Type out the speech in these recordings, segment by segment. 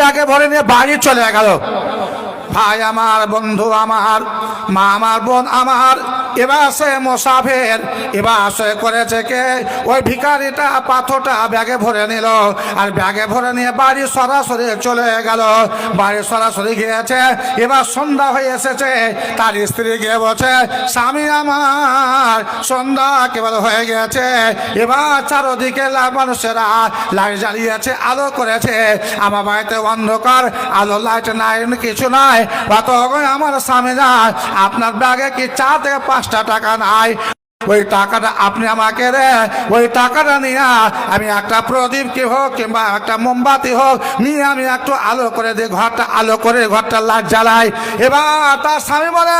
ব্যাগে ভরে নিয়ে বাড়ি চলে গেল। ভাই আমার বন্ধু আমার মা আমার বোন আমার এবার সে মোসাফের, এবার সে করেছে কে? ওই ভিখারিটা পাথরটা ব্যাগে ভরে নিল, আর ব্যাগে ভরে নিয়ে বাড়ি সরাসরি চলে গেল। বাড়ি সরাসরি গিয়েছে, এবার সন্ধ্যা হয়ে এসেছে, তার স্ত্রী গিয়ে বলছে, স্বামী আমার, সন্ধ্যা কেবল হয়ে গেছে, এবার চারোদিকে মানুষেরা লাইট জ্বালিয়েছে, আলো করেছে, আমার বাড়িতে অন্ধকার, আলো লাইট নাই, কিছু নাই তখন আমার স্বামী যায় আপনার ব্যাগে কি চার থেকে পাঁচটা টাকা নাই ওই টাকাটা আপনি আমাকে রে ওই টাকাটা নিয়ে আমি একটা প্রদীপ কি হোক কিংবা একটা মোমবাতি হোক নিয়ে আমি একটু আলো করে দিই ঘরটা আলো করে ঘরটা লাট জ্বালাই। এবার তার স্বামী বলে,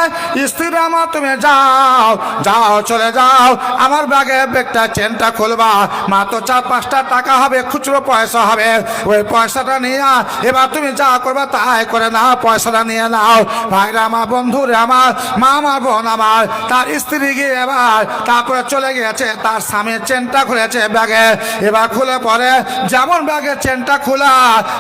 স্ত্রী আমার তুমি যাও যাও, চলে যাও। আমার ব্যাগে ব্যাগটা, চেনটা খুলবা। মাত্র চার পাঁচটা টাকা হবে, খুচরো পয়সা হবে। ওই পয়সাটা নিয়ে এবার তুমি যা করবে তাই করে নাও, পয়সাটা নিয়ে নাও। ভাইরা আমার বন্ধুরে আমার, মা আমার বোন আমার, তার স্ত্রী গিয়ে এবার তারপরে চলে গিয়েছে, তার স্বামীর চেনটা খুলেছে ব্যাগে। এবার খুলে পরে যেমন ব্যাগের চেনটা খোলা,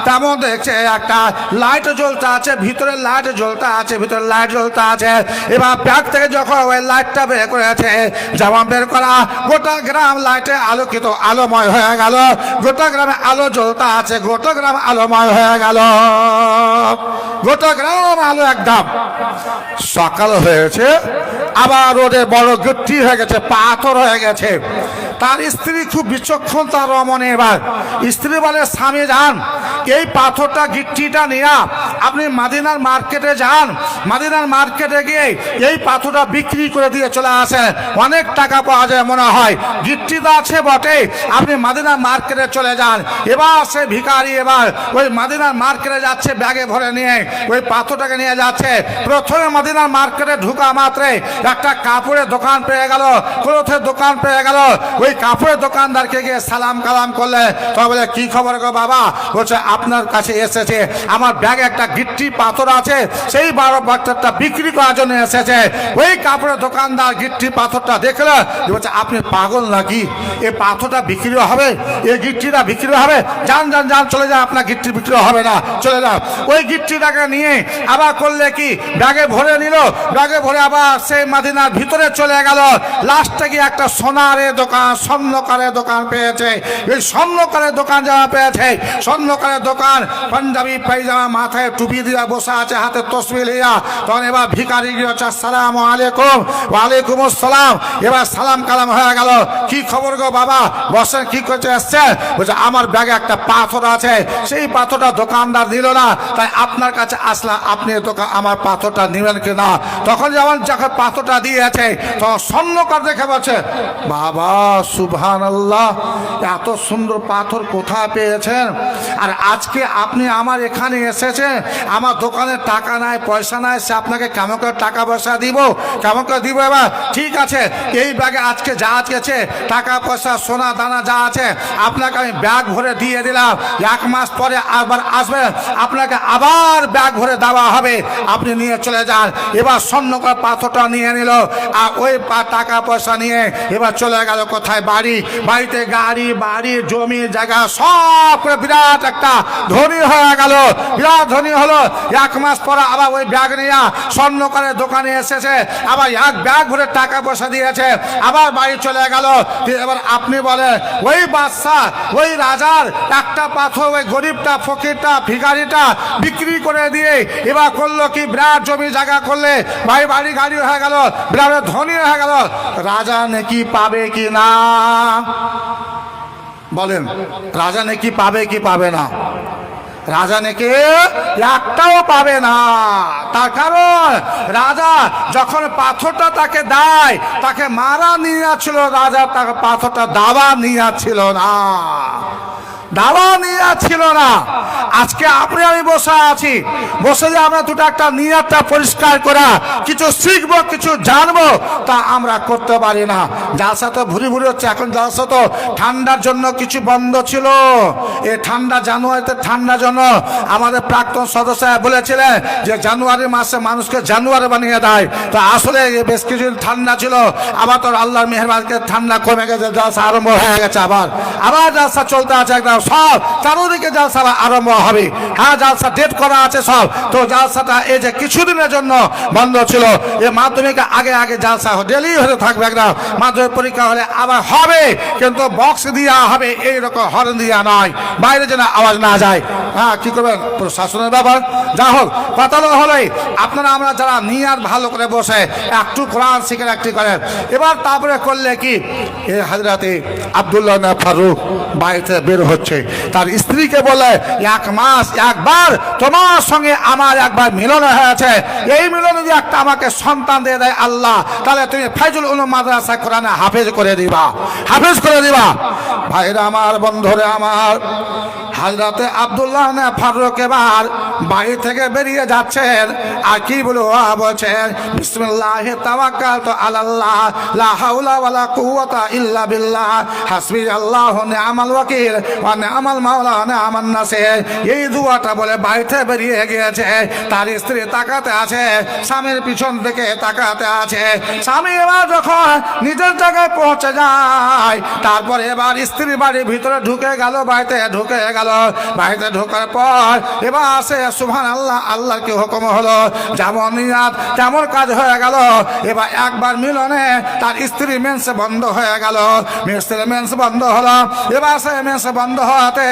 তেমন দেখছে একটা লাইট জ্বলতে আছে, ভিতরে লাইট জ্বলতে আছে, ভিতরে লাইট জ্বলতে আছে। এবার ব্যাগ থেকে যখন ওই লাইটটা বের করেছে, যেমন বের করা, গোটা গ্রাম লাইটে আলোকিত, আলোময় হয়ে গেল। গোটা গ্রামে আলো জ্বলতে আছে, গোটা গ্রাম আলোময় হয়ে গেল। গোটা গ্রাম আলো একদম। সকাল হয়েছে আবার ওদের বড় গিট্টি হয়ে গেছে পাথর হয়ে গেছে। তার স্ত্রী খুব বিচক্ষণ তার রমণে এবার। স্ত্রী বলে, স্বামী যান, এই পাথরটা, গিট্টিটা নিয়ে আপনি মাদিনার মার্কেটে যান। মাদিনার মার্কেটে গিয়ে এই পাথরটা বিক্রি করে দিয়ে চলে আসেন। অনেক টাকা পাওয়া যায় মনে হয়। গিট্টিটা আছে বটে। আপনি মাদিনার মার্কেটে চলে যান। এবার সে ভিখারি এবার ওই মাদিনার মার্কেটে যাচ্ছে, ব্যাগে ভরে নিয়ে। ওই পাথরটাকে নিয়ে যাচ্ছে। প্রথমে মাদিনার মার্কেটে ঢুকা মাত্রে একটা কাপড়ের দোকান পেয়ে গেল। ক্লোথের দোকান পেয়ে গেল। ওই কাপড়ের দোকানদারকে গিয়ে সালাম কালাম করলে তো বলে, কি খবর গো বাবা? বলছে, আপনার কাছে এসেছে। আমার ব্যাগে একটা গিট্টি পাথর আছে, সেই বারো পাথরটা বিক্রি করার জন্য এসেছে। ওই কাপড়ের দোকানদার গিট্টি পাথরটা দেখলে, বলছে, আপনি পাগল নাকি? এই পাথরটা বিক্রি হবে এই গিট্টিটা বিক্রি হবে। যান যান যান, চলে যান, আপনার গিট্টি বিক্রি হবে না, চলে যান। ওই গিট্টিটাকে নিয়ে আবার করলে কি? ব্যাগে ভরে নিল, ব্যাগে ভরে আবার সেই মাদিনার ভিতরে চলে গেল। লাস্টে গিয়ে একটা সোনারের দোকান স্বর্ণকারের দোকান পেয়েছে। এই স্বর্ণকারের দোকান যারা পেয়েছে, স্বর্ণকারের দোকান পাঞ্জাবি পাইজামা মাথায় টুপি দিয়া বসে আছে, হাতে তসবি লিয়া। তখন এবার ভিকারি গিয়ে হচ্ছে আসসালাম আলাইকুম, ওয়ালাইকুম আসসালাম। এবার সালাম কালাম হয়ে গেল। কি খবর গো বাবা? বসেন, কি করতে এসছে বলছে, আমার ব্যাগে একটা পাথর আছে। সেই পাথরটা দোকানদার দিল না। তাই আপনার কাছে আসলাম। আপনি দোকান, আমার পাথরটা নেবেন কি না তখন যেমন যখন পাথরটা দিয়েছে, তখন স্বর্ণকার দেখে বলছে, বাবা সুবহান আল্লাহ এত সুন্দর পাথর কোথায় পেয়েছেন? আর আজকে আপনি আমার এখানে এসেছেন, আমার দোকানে টাকা নাই, পয়সা নাই, সে আপনাকে কেমন করে টাকা পয়সা দিব? কেমন করে দিব এবার? ঠিক আছে, এই ব্যাগে আজকে যা আছে টাকা পয়সা, সোনা, দানা যা আছে, আপনাকে আমি ব্যাগ ভরে দিয়ে দিলাম। এক মাস পরে আবার আসবেন আপনাকে আবার ব্যাগ ভরে দেওয়া হবে। আপনি নিয়ে চলে যান। এবার স্বর্ণকার পাথরটা নিয়ে নিল, আর ওই টাকা পয়সা নিয়ে এবার চলে গেল কোথায়? বাড়ি? বাড়িতে গাড়ি, বাড়ি, জমি, জায়গা, সব করে বিরাট একটা ধনী হয়ে গেল। বিরাট ধনী হলো। এক মাস পরে আবার ওই ব্যাগ নিয়ে স্বর্ণকারের দোকানে এসেছে। আবার এক ব্যাগ ভরে টাকা পয়সা দিয়েছে। আবার বাড়ি চলে গেল। এবার আপনি বলে, ওই বাদশা, ওই রাজার একটা পাথর ওই গরিবটা, ফকিরটা, ভিখারিটা বিক্রি করে দিয়ে এবার করল কি? বিরাট জমি জায়গা করলে ভাই বাড়ি গাড়ি হয়ে গেল। বিরাট ধনী হয়ে গেল। রাজা নাকি পাবে কি না? বলেন, রাজা নাকি পাবে কি পাবে না? রাজা নাকি একটাও পাবে না। তার কারণ, রাজা যখন পাথরটা তাকে দেয়, তাকে মারা নিয়ে নিয়েছিল রাজা, তাকে পাথরটা দাবা নিয়েছিল না। দাবা নিয়ে ছিল না। আজকে আপনি আমি বসে আছি। বসে যে আমরা দুটো একটা নিয়াতটা পরিষ্কার করা, কিছু শিখব, কিছু জানব, তা আমরা করতে পারি না। জালসা তো ভুরি ভুরি হচ্ছে। এখন জালসা তো ঠান্ডার জন্য কিছু বন্ধ ছিল। এ ঠান্ডা জানুয়ারিতে ঠান্ডার জন্য আমাদের প্রাক্তন সদস্য বলেছিলেন যে জানুয়ারি মাসে মানুষকে জানুয়ারি বানিয়ে দেয়। তো আসলে বেশ কিছু ঠান্ডা ছিল। আবার তো আল্লাহর মেহরবানকে ঠান্ডা কমে গেছে, জালসা আরম্ভ হয়ে গেছে আবার। আবার জালসা চলতে আছে একদম সব। চারোদিকে জালসা আরম্ভ হবে। হ্যাঁ জালসা ডেট করা আছে সব। তো জালসাটা এই যে কিছুদিনের জন্য বন্ধ ছিল। এই মাধ্যমিক আগে আগে জালসা ডেলি হতে থাকবে একদম। মাধ্যমিক পরীক্ষা হলে আবার হবে, কিন্তু বক্স দিয়া হবে এইরকম হর্ন দিয়া নয়। বাইরে যেন আওয়াজ না যায়। হ্যাঁ কি করবেন? প্রশাসনের ব্যাপার। যা হোক, কথা তো হলোই আপনারা আমরা যারা নিয়ে আর ভালো করে বসে, একটু কোরআন শিখে একটি করেন। এবার তারপরে করলে কি? এ হাজরাতে আবদুল্লাহ ফারুক বাড়িতে বের হচ্ছে। তার স্ত্রীকে বলে, এক মাস, একবার তোমার সঙ্গে আমার একবার মিলন হয়েছে। এই মিলনে যদি একটা আমাকে সন্তান দিয়ে দেয় আল্লাহ, তাহলে তুমি ফাইজুল উলুম মাদ্রাসা কোরআনে হাফেজ করে দিবা। হাফেজ করে দিবা। ভাইরা আমার, বন্ধুরে আমার হাজরাতে আবদুল্লাহ না ফারুক এবার বাড়ি থেকে বেরিয়ে যাচ্ছেন। আর কি বলব, বলছেন, বিসমিল্লাহ তাওয়াক্কাল তো আলাল্লাহ, লা হাওলা ওয়ালা কুওয়াতা ইল্লা বিল্লাহ হাসবি আল্লাহ নি'মাল ওয়াকিল ওয়া নি'মাল মাওলা ওয়া নি'মান নাসির। এই দুয়াটা বলে বাড়িতে বেরিয়ে গিয়েছে। তার স্ত্রী তাকাতে আছে, স্বামীর পিছন থেকে তাকাতে আছে। স্বামী এবার যখন নিজের জায়গায় পৌঁছে যায়, তারপরে এবার স্ত্রী বাড়ির ভিতরে ঢুকে গেল, বাড়িতে ঢুকে গেল। বাড়িতে ঢোকার পর এবার আসে সুবহান আল্লাহ আল্লাহর কি হুকুম হলো? যেমন নিয়াত তেমন কাজ হয়ে গেল। এবার একবার মিলনে তার স্ত্রী মেন্স বন্ধ হয়ে গেল। স্ত্রী মেন্স বন্ধ হলো। এবার সে মেন্স বন্ধ হওয়াতে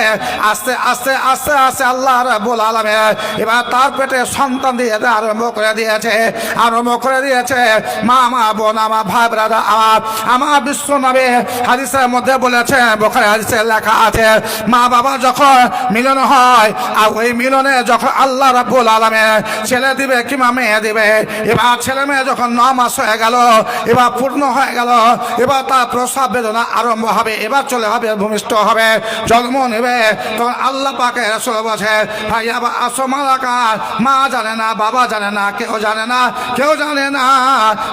আস্তে আস্তে আস্তে আস্তে আল্লাহ রাব্বুল আলামিন এবার তার পেটে সন্তান দিয়ে আরম্ভ করে দিয়েছে। আরম্ভ করে দিয়েছে, মা মা, বোন, আমার ভাই ব্রাদা আমার আমার বিশ্ব নবী। হাদিসের মধ্যে বলেছে, বোখারে হাদিসে লেখা আছে মা বাবা যখন মিলন হয়। আর ওই মিলনে যখন আল্লাহ রাব্বুল আলামিন ছেলে দিবে কিংবা মেয়ে দিবে, এবার ছেলে মেয়ে যখন ন মাস হয়ে গেল, এবার পূর্ণ হয়ে গেল, এবার তার প্রসব বেদনা আরম্ভ হবে, এবার চলে হবে, ভূমিষ্ঠ হবে, জন্ম নেবে। তখন আল্লাহ পাকে রসুল বলছে, ভাই, আবার আসো মালাকার মা জানে না, বাবা জানে না, কেউ জানে না, কেউ জানে না,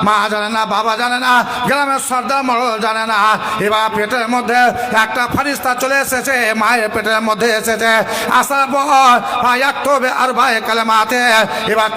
মা জানে না, বাবা জানে না, গ্রামের সর্দার মরল জানে না। এবার পেটের মধ্যে একটা ফারিস্তা চলে এসেছে, মায়ের পেটের মধ্যে এসেছে আসার পর এক আর ভাই কালে মাতে এবার